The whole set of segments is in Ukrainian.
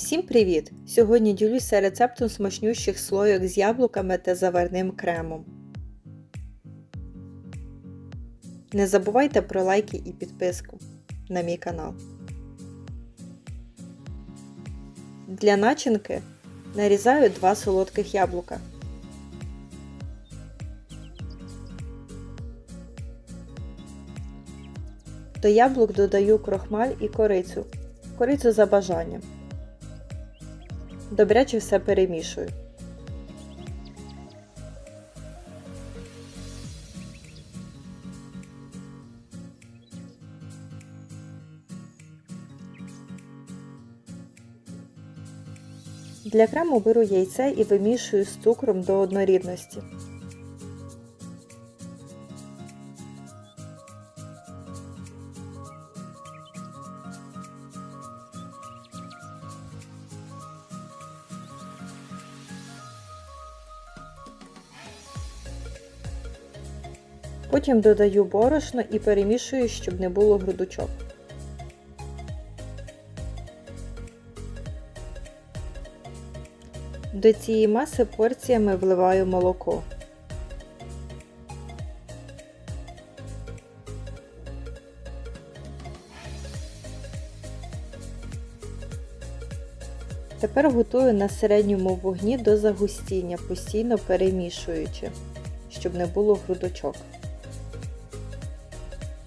Всім привіт! Сьогодні ділюся рецептом смачнющих слойок з яблуками та заварним кремом. Не забувайте про лайки і підписку на мій канал. Для начинки нарізаю 2 солодких яблука. До яблук додаю крохмаль і корицю. Корицю за бажанням. Добряче все перемішую. Для крему беру яйце і вимішую з цукром до однорідності. Потім додаю борошно і перемішую, щоб не було грудочок. До цієї маси порціями вливаю молоко. Тепер готую на середньому вогні до загустіння, постійно перемішуючи, щоб не було грудочок.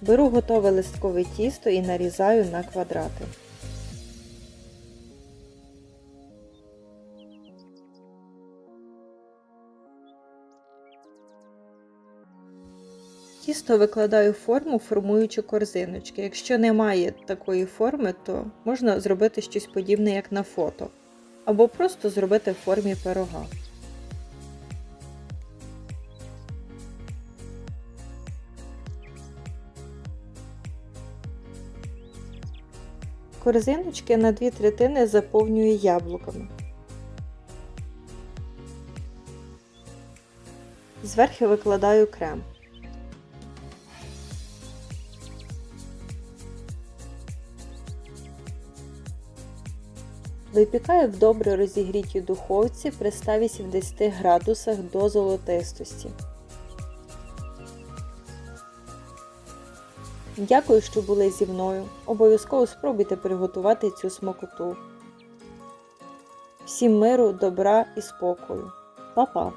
Беру готове листкове тісто і нарізаю на квадрати. Тісто викладаю в форму, формуючи корзиночки. Якщо немає такої форми, то можна зробити щось подібне, як на фото, або просто зробити в формі пирога. Корзиночки на дві третини заповнюю яблуками. Зверху викладаю крем. Випікаю в добре розігрітій духовці при 180 градусах до золотистості. Дякую, що були зі мною. Обов'язково спробуйте приготувати цю смакоту. Всім миру, добра і спокою. Па-па!